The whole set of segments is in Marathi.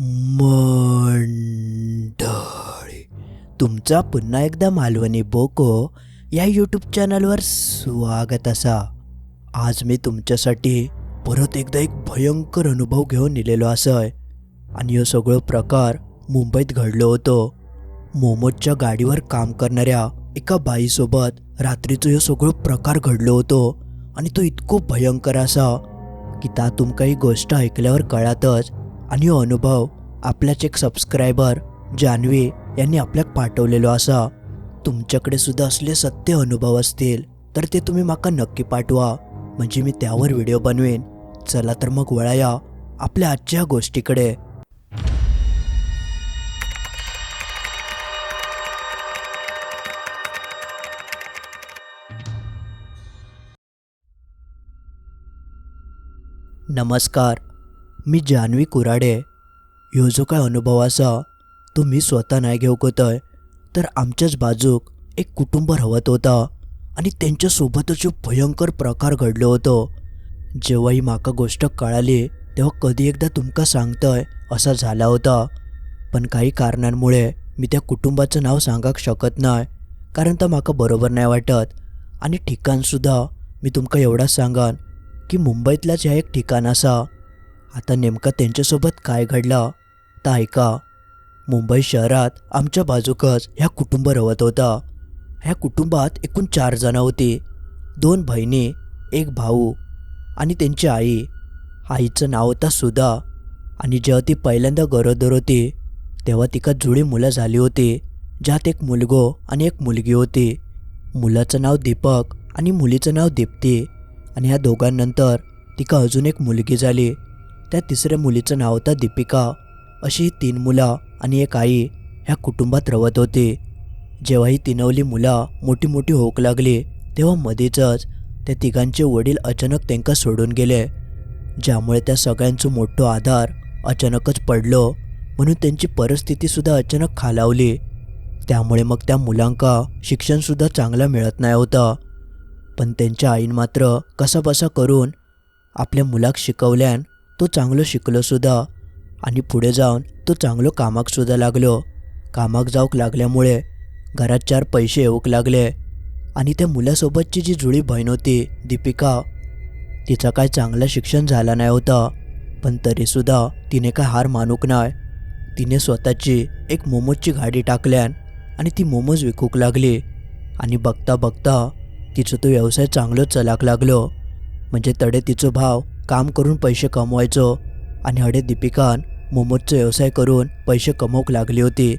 मंडळी तुमचा पुन्हा एकदा मालवणी बोको या यूट्यूब चॅनलवर स्वागत असा. आज मी तुमच्यासाठी परत एकदा एक भयंकर अनुभव घेऊन इलेलो असय. आणि हे सगळं प्रकार मुंबईत घडलो होतो. मोमोजच्या गाडीवर काम करणाऱ्या एका बाईसोबत रात्रीचो ह्यो सगळो प्रकार घडलो होतो. आणि तो इतको भयंकर असा की ता तुमकां ही गोष्ट ऐकल्यावर कळातच आणि हो अनुभव आपल्याच एक सबस्क्रायबर जान्हवी यांनी आपल्याक पाठवलेलो असा. तुमच्याकडे सुद्धा असले सत्य अनुभव असतील तर ते तुम्ही माका नक्की पाठवा. म्हणजे मी त्यावर व्हिडिओ बनवेन. चला तर मग वळाया आपल्या आजच्या गोष्टीकडे. नमस्कार. मी जान्हवी कुराडे ह्यो जो काय अनुभव असा तो मी स्वतः नाही घेवक तर आमच्याच बाजूक एक कुटुंब रावत होता आणि त्यांच्यासोबतच भयंकर प्रकार घडलो होतो. जेव्हा ही माका गोष्ट कळाली तेव्हा कधी एकदा तुमका सांगतय असा झाला होता. पण काही कारणांमुळे मी त्या कुटुंबाचं नाव सांगाक शकत नाही कारण तर माका बरोबर नाही वाटत. आणि ठिकाणसुद्धा मी तुमका एवढाच सांगान की मुंबईतलाच ह्या एक ठिकाण असा आता नेमकं त्यांच्यासोबत काय घडलं? तर ऐका. मुंबई शहरात आमच्या बाजूकच ह्या कुटुंब रवत होता. ह्या कुटुंबात एकूण चार जणं होती. दोन बहिणी एक भाऊ आणि त्यांची आई. आईचं नाव होतं सुधा आणि जेव्हा ती पहिल्यांदा गरोदर होती तेव्हा तिका जुळी मुलं झाली होती ज्यात एक मुलगो आणि एक मुलगी होती. मुलाचं नाव दीपक आणि मुलीचं नाव दीप्ती आणि ह्या दोघांनंतर तिका अजून एक मुलगी झाली. त्या तिसऱ्या मुलीचं नाव होतं दीपिका. अशी तीन मुलं आणि एक आई ह्या कुटुंबात रवत होती. जेव्हा ही तिनवली मुलं मोठी मोठी होक लागली तेव्हा मध्येच त्या तिघांचे वडील अचानक त्यांका सोडून गेले. ज्यामुळे त्या सगळ्यांचं मोठं आधार अचानकच पडलो म्हणून त्यांची परिस्थितीसुद्धा अचानक खालावली. त्यामुळे मग त्या मुलांका शिक्षणसुद्धा चांगलं मिळत नाही होतं. पण त्यांच्या आईन मात्र कसाबसा करून आपल्या मुलाक शिकवल्यान तो चांगलं शिकलो सुद्धा. आणि पुढे जाऊन तो चांगलं कामाक सुद्धा लागलो. कामाक जाऊक लागल्यामुळे घरात चार पैसे येऊक लागले. आणि त्या मुलासोबतची जी जुळी बहीण होती दीपिका तिचं काय चांगलं शिक्षण झालं नाही होतं. पण तरीसुद्धा तिने काय हार मानूक नाही. तिने स्वतःची एक मोमोजची गाडी टाकल्यान आणि ती मोमोज विकूक लागली. आणि बघता बघता तिचं तो व्यवसाय चांगलं चलाक लागलो. म्हणजे तडे तिचं भाव काम करून पैसे कमवायचो. आणि हडे दीपिकान मोमोजचा व्यवसाय करून पैसे कमवूक लागली होती.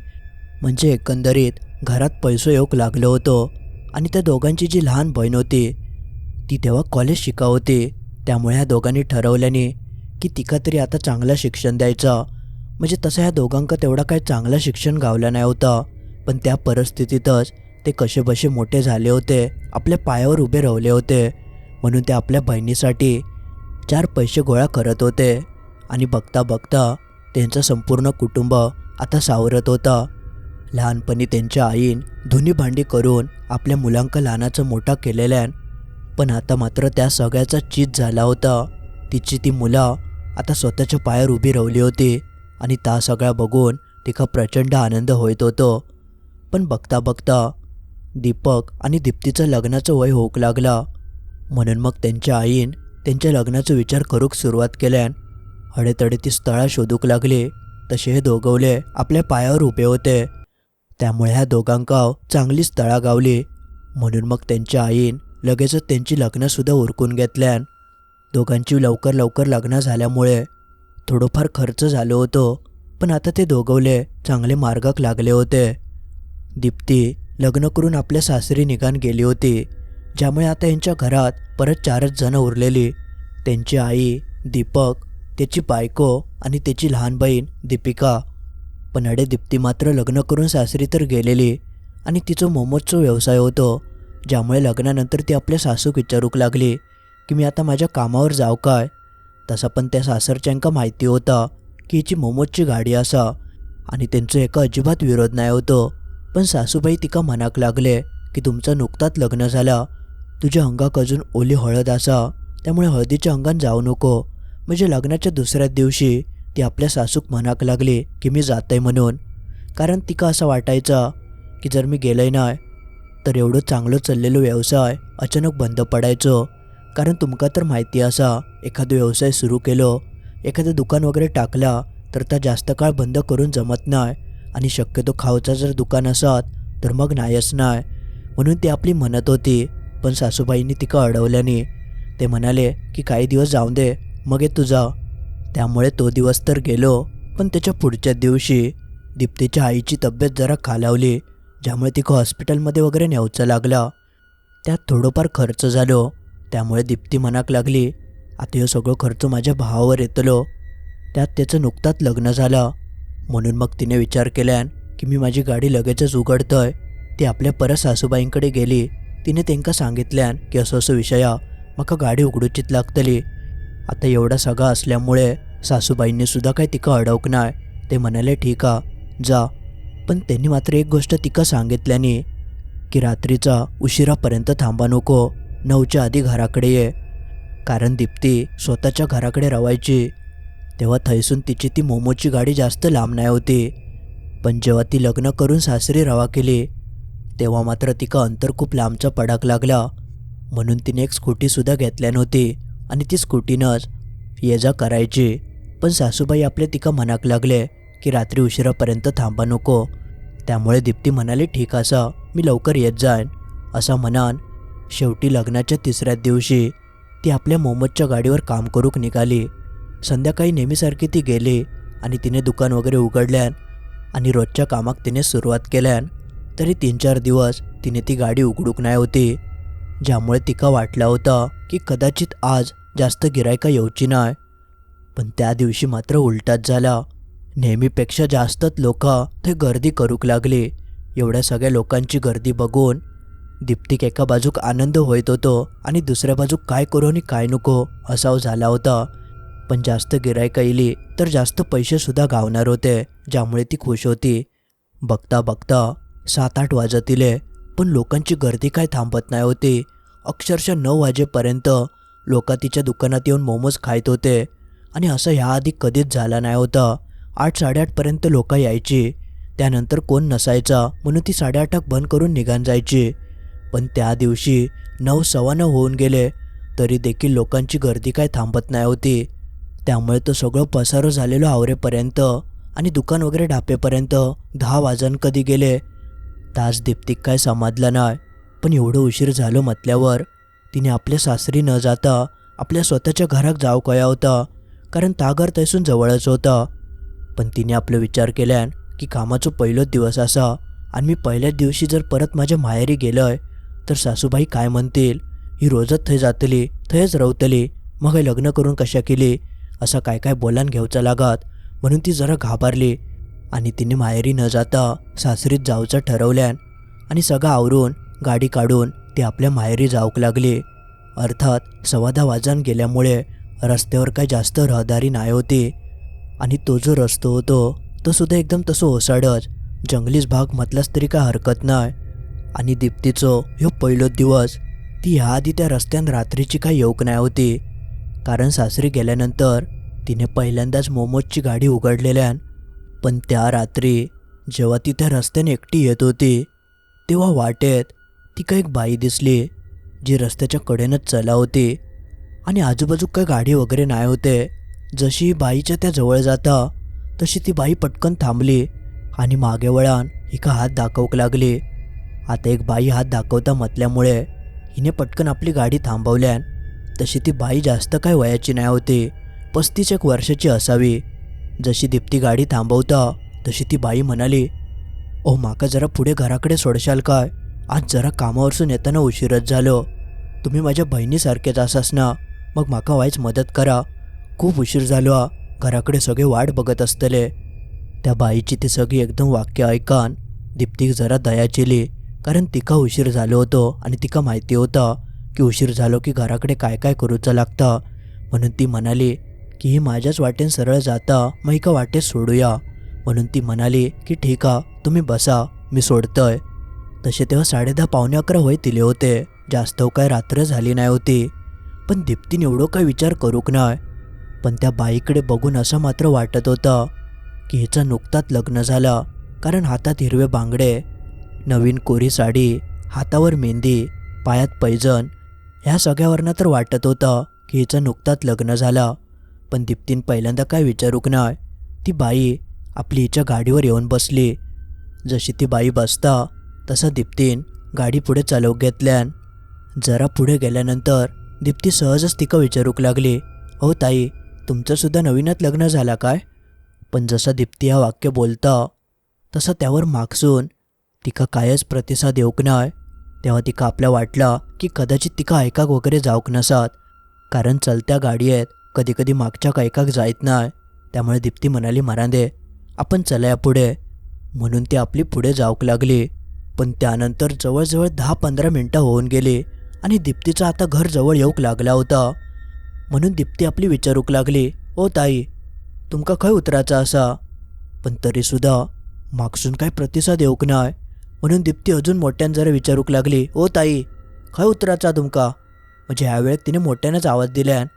म्हणजे एकंदरीत घरात पैसो येऊक लागलो होतो. आणि त्या दोघांची जी लहान बहीण होती ती तेव्हा कॉलेज शिका होती त्यामुळे ह्या दोघांनी ठरवल्याने की तिका तरी आता चांगलं शिक्षण द्यायचं. म्हणजे तसं ह्या दोघांका तेवढा काही चांगलं शिक्षण गावलं नाही होतं. पण त्या परिस्थितीतच ते कसे बसे मोठे झाले होते. आपल्या पायावर उभे राहिले होते. म्हणून ते आपल्या बहिणीसाठी चार पैसे गोळा करत होते. आणि बघता बघता त्यांचं संपूर्ण कुटुंब आता सावरत होता. लहानपणी त्यांच्या आईन धुनी भांडी करून आपल्या मुलांका लहानाचं मोठा केलेल्यान पण आता मात्र त्या सगळ्याचा चीज झाला होता. तिची ती मुलं आता स्वतःच्या पायावर उभी राहिली होती आणि त्या सगळ्या बघून तिका प्रचंड आनंद होत होतो. पण बघता बघता दीपक आणि दीप्तीचं लग्नाचं वय होऊक लागला. म्हणून मग त्यांच्या आईन त्यांच्या लग्नाचा विचार करूक सुरुवात केल्यान हडेतडे ती स्थळा शोधूक लागली. तसे हे दोघवले आपल्या पायावर उभे होते. त्यामुळे ह्या दोघांका चांगली स्थळा गावली. म्हणून मग त्यांच्या आईन लगेचच त्यांची लग्नसुद्धा उरकून घेतल्यान दोघांची लवकर लवकर लग्न झाल्यामुळे थोडंफार खर्च झालो होतो. पण आता ते दोघवले चांगले मार्गाक लागले होते. दीप्ती लग्न करून आपल्या सासरी निघान गेली होती. ज्यामुळे आता यांच्या घरात परत चारच जणं उरलेली. त्यांची आई दीपक त्याची बायको आणि त्याची लहान बहीण दीपिका. पण अडे दीप्ती मात्र लग्न करून सासरी तर गेलेली आणि तिचं मोमोजचा व्यवसाय होतो ज्यामुळे लग्नानंतर ती आपल्या सासूक विचारूक लागली की मी आता माझ्या कामावर जाव काय? तसा पण त्या सासरच्यांका माहिती होता की हिची मोमोजची गाडी असा आणि त्यांचं एका अजिबात विरोध नाही होतो. पण सासूबाई तिका मनाक लागले की तुमचं नुकताच लग्न झाला तुझ्या अंगाक अजून ओली हळद असा त्यामुळे हळदीच्या अंगान जाऊ नको. म्हणजे लग्नाच्या दुसऱ्याच दिवशी ती आपल्या सासूक म्हणाक लागली की मी जातय म्हणून. कारण तिका असं वाटायचं की जर मी गेलंय नाही तर एवढं चांगलं चाललेलो व्यवसाय अचानक बंद पडायचो. कारण तुमका तर माहिती असा एखादा व्यवसाय सुरू केलो एखादं दुकान वगैरे टाकला तर त्या जास्त काळ बंद करून जमत नाही आणि शक्यतो खाऊचा जर दुकान असत तर मग नाहीच नाही म्हणून ती आपली म्हणत होती पण सासूबाईंनी तिका अडवल्याने ते म्हणाले की काही दिवस जाऊन दे मग ये तुझा त्यामुळे तो दिवस तर गेलो पण त्याच्या पुढच्या दिवशी दीप्तीच्या आईची तब्येत जरा खालावली ज्यामुळे तिका हॉस्पिटलमध्ये वगैरे न्यावचं लागला. त्यात थोडंफार खर्च झालो त्यामुळे दीप्ती मनाक लागली आता हे सगळं खर्च माझ्या भावावर येतलो. त्यात त्याचं नुकताच लग्न झालं. म्हणून मग तिने विचार केल्यान की मी माझी गाडी लगेचच उघडतोय. ती आपल्या परत सासूबाईंकडे गेली. तिने तेंका सांगितल्यान की असं असं विषया म्हाका गाडी उघडूचीच लागतली. आता एवढा सगळा असल्यामुळे सासूबाईंनी सुद्धा काही तिका अडवक नाही ते म्हणाले ठीक आ जा. पण त्यांनी मात्र एक गोष्ट तिका सांगितल्याने की रात्रीचा उशिरापर्यंत थांबा नको नऊच्या आधी घराकडे ये. कारण दीप्ती स्वतःच्या घराकडे रवायची. तेव्हा थैसून तिची ती मोमोची गाडी जास्त लांब नाही होती. पण जेव्हा ती लग्न करून सासरी रवा केली तेव्हा मात्र तिका अंतर खूप लांबचा पडाक लागला. म्हणून तिने एक स्कूटीसुद्धा घेतल्या नव्हती आणि ती स्कूटीनंच ये जा करायची. पण सासूबाई आपले तिका म्हणाक लागले की रात्री उशिरापर्यंत थांबा नको. त्यामुळे दीप्ती म्हणाली ठीक असा मी लवकर येत जाईन. असा म्हणान शेवटी लग्नाच्या तिसऱ्या दिवशी ती आपल्या मोहम्मदच्या गाडीवर काम करूक निघाली. संध्याकाळी नेहमीसारखी ती गेली आणि तिने दुकान वगैरे उघडल्यान आणि रोजच्या कामाक तिने सुरुवात केल्यान तरी तीन चार दिवस तिने ती गाडी उघडूक नाही होती. ज्यामुळे तिका वाटला होता की कदाचित आज जास्त गिरायका येऊची नाही. पण त्या दिवशी मात्र उलटाच झाला. नेहमीपेक्षा जास्तच लोक ते गर्दी करूक लागली. एवढ्या सगळ्या लोकांची गर्दी बघून दीप्तिक एका बाजूक आनंद होत होतो आणि दुसऱ्या बाजूक काय करू आणि काय नको असा झाला होता. पण जास्त गिरायका येली तर जास्त पैसेसुद्धा गावणार होते ज्यामुळे ती खुश होती. बघता बघता सात आठ वाजतीले पण लोकांची गर्दी काय थांबत नाही होती. अक्षरशः नऊ वाजेपर्यंत लोक तिच्या दुकानात येऊन मोमोज खायत होते. आणि असं ह्याआधी कधीच झालं नाही होतं. आठ साडेआठपर्यंत लोक यायची. त्यानंतर कोण नसायचा म्हणून ती साडेआठाक बंद करून निघान जायची. पण त्या दिवशी नऊ सव्वा नऊ होऊन गेले. तरी देखील लोकांची गर्दी काय थांबत नाही होती. त्यामुळे तो सगळं पसारो झालेलो आवरेपर्यंत आणि दुकान वगैरे ढापेपर्यंत दहा वाजन कधी गेले. तास दीप्तिक काय समाजला नाही. पण एवढं उशीर झालं म्हटल्यावर तिने आपल्या सासरी न जाता आपल्या स्वतःच्या घरात जाव कया होता. कारण तागर तैसून जवळच होता. पण तिने आपलं विचार केल्यान की कामाचो पहिलोच दिवस असा आणि मी पहिल्याच दिवशी जर परत माझ्या माहेरी गेलोय तर सासूबाई काय म्हणतील? ही रोजच थंय जातली थंयच रवतली मग हे लग्न करून कशा केली? असं काय काय बोलान घेवचा लागत म्हणून ती जरा घाबरली. आणि तिने माहेरी न जाता सासरीत जाऊचं ठरवल्यान आणि सगळं आवरून गाडी काढून ती आपल्या माहेरी जाऊक लागली. अर्थात सवादा वाजन गेल्यामुळे रस्त्यावर काही जास्त रहदारी नाही होती आणि तो जो रस्तो होतो तो सुद्धा एकदम तसं ओसाडच जंगलीच भाग म्हटलाच तरी काय हरकत नाही. आणि दीप्तीचो ह्यो पहिलो दिवस ती ह्या आधी त्या रस्त्यान रात्रीची काय येऊक नाही होती. कारण सासरी गेल्यानंतर तिने पहिल्यांदाच मोमोजची गाडी उघडलेल्यान पण त्या रात्री जेव्हा ती त्या रस्त्याने एकटी येत होती तेव्हा वाटेत ती एक बाई दिसली जी रस्त्याच्या कडेनंच चला होती. आणि आजूबाजू काय गाडी वगैरे नाही होते. जशी बाईच्या त्या जवळ जाता तशी ती बाई पटकन थांबली आणि मागे वळान हिका हात दाखवक लागली. आता एक बाई हात दाखवता म्हटल्यामुळे हिने पटकन आपली गाडी थांबवल्यान तशी ती बाई जास्त काय वयाची नाही होती पस्तीस एक वर्षाची असावी. जशी दिप्ती गाडी थांबवता तशी ती बाई म्हणाली ओ माका जरा पुढे घराकडे सोडशाल काय? आज जरा कामावरसून येताना उशीरच झालो. तुम्ही माझ्या बहिणीसारखेच असास ना. मग माका व्हायच मदत करा. खूप उशीर झालो घराकडे सगळे वाट बघत असतले. त्या बाईची ती सगळी एकदम वाक्य ऐकान दीप्तीक जरा दया चिली कारण तिका उशीर झालो होतो आणि तिका माहिती होतं की उशीर झालो की घराकडे काय काय करूचं लागतं. म्हणून ती म्हणाली की ही माझ्याच वाटेन सरळ जाता मग एका वाटेत सोडूया. म्हणून ती म्हणाली की ठीक आ तुम्ही बसा मी सोडतोय. तसे तेव्हा साडेदहा पावणे अकरा होय दिले होते. जास्त काय रात्र झाली नाही होती. पण दीप्तीने एवढं काय विचार करूक नाही पण त्या बाईकडे बघून असं मात्र वाटत होतं की हिचं नुकताच लग्न झालं कारण हातात हिरवे बांगडे नवीन कोरी साडी हातावर मेहंदी पायात पैजण ह्या सगळ्यावरनं तर वाटत होतं की हिचं नुकताच लग्न झालं. पण दीप्तीन पहिल्यांदा काय विचारूक नाय ती बाई आपली हिच्या गाडीवर येऊन बसली. जशी ती बाई बसता तसा दीप्तीन गाडी पुढे चालवूक घेतल्यान. जरा पुढे गेल्यानंतर दीप्ती सहजच तिका विचारूक लागली. हो ताई तुमचंसुद्धा नवीनच लग्न झाला काय? पण जसं दीप्ती हा वाक्य बोलता तसं त्यावर मागसून तिका कायच प्रतिसाद येऊक नाय तेव्हा तिका आपल्या वाटला की कदाचित तिका ऐकाक वगैरे जाऊक नसात कारण चलत्या गाडयेत कधी कधी मागच्या ऐकाक जायत नाही त्यामुळे दीप्ती म्हणाली मारांदे आपण चलाया पुढे. म्हणून ती आपली पुढे जाऊक लागली. पण त्यानंतर जवळजवळ दहा पंधरा मिनटं होऊन गेली आणि दीप्तीचं आता घर जवळ येऊक लागला होता. म्हणून दीप्ती आपली विचारूक लागली ओ ताई तुमका खंय उतराचा असा पण तरीसुद्धा मागसून काय प्रतिसाद येऊक नाय. म्हणून दीप्ती अजून मोठ्यान जरा विचारूक लागली ओ ताई खंय उतराचा तुमका? म्हणजे ह्या वेळेत तिने मोठ्यानंच आवाज दिल्यान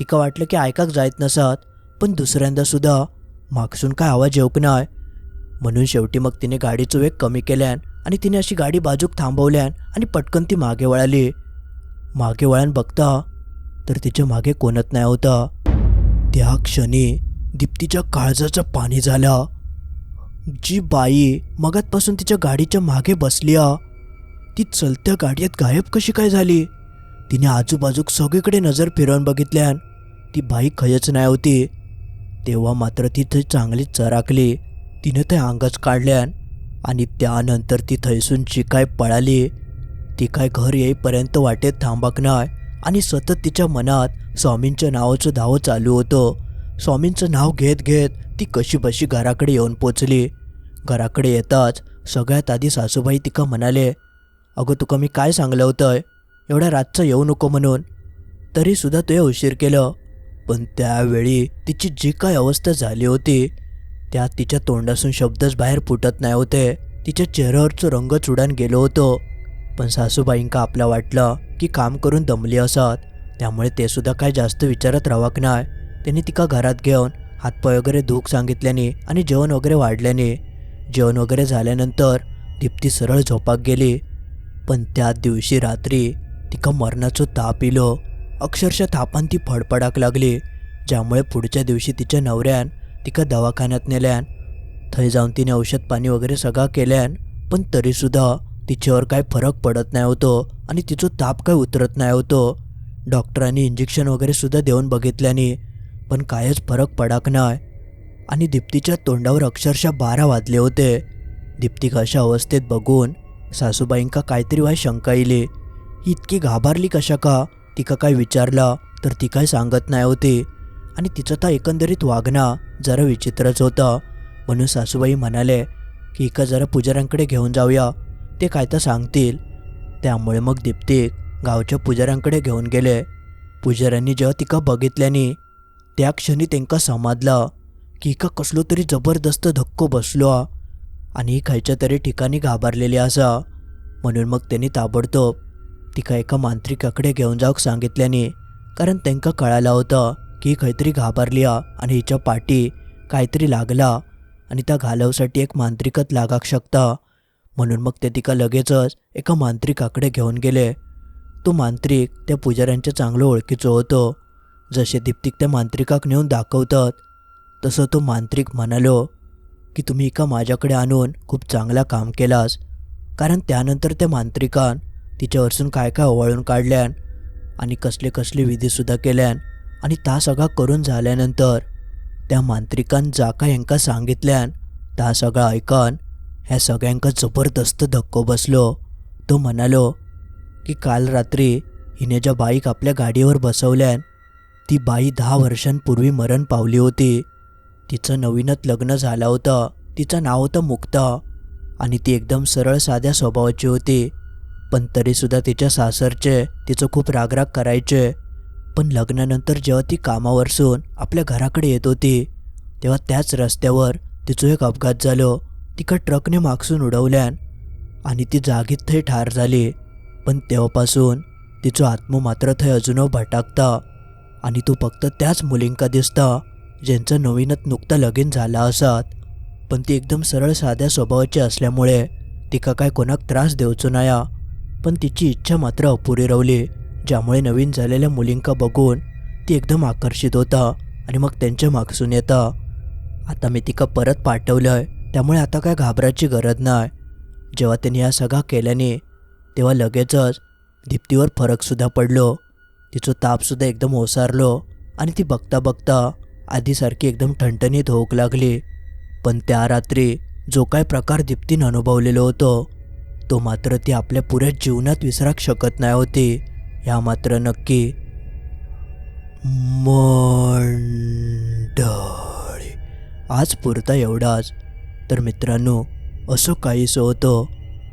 तिका वाटलं की ऐकाक जायत नसत पण दुसऱ्यांदा सुद्धा मागसून काय आवाज येऊक नाय. म्हणून शेवटी मग तिने गाडीचं वेग कमी केल्यान आणि तिने अशी गाडी बाजूक थांबवल्यान आणि पटकन ती मागे वळाली. मागे वळान बघता तर तिच्यामागे कोणत नाही होता. त्या क्षणी दीप्तीच्या काळजाचं पाणी झालं. जी बाई मगातपासून तिच्या गाडीच्या मागे बसली ती चलत्या गाडीत गायब कशी काय झाली? तिने आजूबाजूक सगळीकडे नजर फिरवून बघितल्यान ती बाई खयच नाही होती. तेव्हा मात्र ती थंय चांगली चराकली तिने ते अंगच काढल्यान आणि त्यानंतर ती थैसून जी काय पळाली. ती काय घर येईपर्यंत वाटेत थांबाक नाय आणि सतत तिच्या मनात स्वामींच्या नावाचं धाव चालू होतं. स्वामींचं नाव घेत घेत ती कशी बशी घराकडे येऊन पोचली. घराकडे येताच सगळ्यात आधी सासूबाई तिका म्हणाले अगं तुका मी काय सांगलं होतं एवढ्या रातचं येऊ नको म्हणून. तरीसुद्धा तुझे उशीर केलं. पण त्यावेळी तिची जी काय अवस्था झाली होती त्या तिच्या तोंडासून शब्दच बाहेर फुटत नाही होते. तिच्या चेहऱ्यावरचं रंग चुडान गेलो होतो. पण सासूबाईंका आपल्या वाटलं की काम करून दमली असत. त्यामुळे ते सुद्धा काय जास्त विचारत राहाक नाही त्यांनी तिका घरात घेऊन हातपाय वगैरे धूक सांगितल्याने आणि जेवण वगैरे वाढल्याने. जेवण वगैरे झाल्यानंतर दीप्ती सरळ झोपाक गेली. पण त्या दिवशी रात्री तिका मरणाचं ताप इलो. अक्षरशः थापान ती फडफडाक लागली ज्यामुळे पुढच्या दिवशी तिच्या नवऱ्यान तिका दवाखान्यात नेल्यान थंय जाऊन तिने औषध पाणी वगैरे सगळं केल्यान पण तरीसुद्धा तिच्यावर काय फरक पडत नाही होतो आणि तिचं ताप काय उतरत नाही होतो. डॉक्टरांनी इंजेक्शन वगैरे सुद्धा देऊन बघितल्याने पण कायच फरक पडाक नाही. आणि दीप्तीच्या तोंडावर अक्षरशः बारा वाजले होते. दीप्तीक अशा अवस्थेत बघून सासूबाईंका काहीतरी वाय शंका येईली ही इतकी घाबरली कशा का? तिका काय विचारला तर ती काय सांगत नाही होती. आणि तिचं तर एकंदरीत वागणं जरा विचित्रच होतं. म्हणून सासूबाई म्हणाले की इका जरा पुजाऱ्यांकडे घेऊन जाऊया. ते काय तर सांगतील. त्यामुळे मग दीप्तिक गावच्या पुजाऱ्यांकडे घेऊन गेले. पुजाऱ्यांनी जेव्हा तिका बघितल्याने त्या क्षणी त्यांका समजलं की इका कसलो तरी जबरदस्त धक्को बसलो आणि खायच्या तरी ठिकाणी घाबरलेली असा. म्हणून मग त्यांनी ताबडतोब तिका एका मांत्रिकाकडे घेऊन जाऊक सांगितल्याने कारण त्यांका कळालं होतं की खंय खैतरी घाबरली आनी आणि हिच्या पाठी काहीतरी लागला आणि त्या घालवसाठी एक मांत्रिकच लागाक शकता. म्हणून मग ते तिका लगेचच एका मांत्रिकाकडे घेऊन गेले. तो मांत्रिक त्या पुजाऱ्यांच्या चांगलं ओळखीचं होतो. जसे दीप्तिक त्या मांत्रिकाक नेऊन दाखवतात तसं तो मांत्रिक म्हणालो की तुम्ही एका माझ्याकडे आणून खूप चांगला काम केलास कारण त्यानंतर त्या मांत्रिकान तिच्यावरसून काय काय ओवाळून काढल्यान आणि कसले कसले विधीसुद्धा केल्यान आणि ता सगळा करून झाल्यानंतर त्या मांत्रिकान जा काय हेंका सांगितल्यान ता सगळं ऐकन ह्या सगळ्यांका जबरदस्त धक्को बसलो. तो म्हणालो की काल रात्री हिने ज्या बाईक आपल्या गाडीवर बसवल्यान ती बाई दहा वर्षांपूर्वी मरण पावली होती. तिचं नवीनच लग्न झालं होतं. तिचं नाव होतं मुक्ता आणि ती एकदम सरळ साध्या स्वभावाची होती. पण तरीसुद्धा तिच्या सासरचे तिचं खूप रागराग करायचे. पण लग्नानंतर जेव्हा ती कामावरसून आपल्या घराकडे येत होती तेव्हा त्याच रस्त्यावर तिचं एक अपघात झालो. तिका ट्रकने मागसून उडवल्यान आणि ती जागीत थंय ठार झाली. पण तेव्हापासून तिचो आत्म मात्र थंय अजूनव भटाकता आणि तो फक्त त्याच मुलींका दिसता ज्यांचं नवीनच नुकतं लगीन झालं असत. पण ती एकदम सरळ साध्या स्वभावाची असल्यामुळे तिका काय कोणाक त्रास देऊचो नाया. पण तिची इच्छा मात्र अपुरी रावली. ज्यामुळे नवीन झालेल्या मुलींका बघून ती एकदम आकर्षित होता आणि मग त्यांच्या मागसून येता. आता मी तिका परत पाठवलंय त्यामुळे आता काय घाबरायची गरज नाही जेव्हा त्यांनी या सगळा केल्याने तेव्हा लगेचच दीप्तीवर फरकसुद्धा पडलो. तिचं तापसुद्धा एकदम ओसारलो आणि ती बघता बघता आधीसारखी एकदम ठणठणीत होऊक लागली. पण त्या रात्री जो काय प्रकार दीप्तीनं अनुभवलेलो होतो तो मात्र ती आपल्या पुऱ्या जीवनात विसराक शकत नाही होती ह्या मात्र नक्की मंडळी. आज पुरता एवढाच तर मित्रांनो असं काहीसं होतं.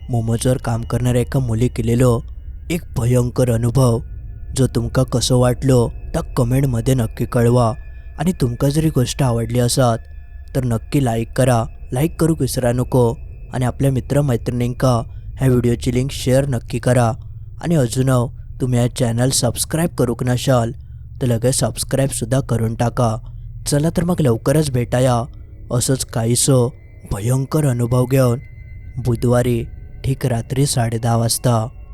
मोमोजवर काम करणाऱ्या एका मुली केलेलो एक भयंकर अनुभव. जो तुमका कसं वाटलो त्या कमेंटमध्ये नक्की कळवा. आणि तुमका जरी गोष्ट आवडली असात तर नक्की लाईक करा. लाईक करूक विसरा नको. आणि आपल्या मित्रमैत्रिणींका ह्या व्हिडिओची लिंक शेअर नक्की करा. आणि अजून हो, तुम्ही हा चॅनल सबस्क्राईब करूक नशाल तर लगेच सबस्क्राईबसुद्धा करून टाका. चला तर मग लवकरच भेटाया. असंच काहीसं भयंकर अनुभव घेऊन बुधवारी ठीक रात्री साडेदहा वाजता.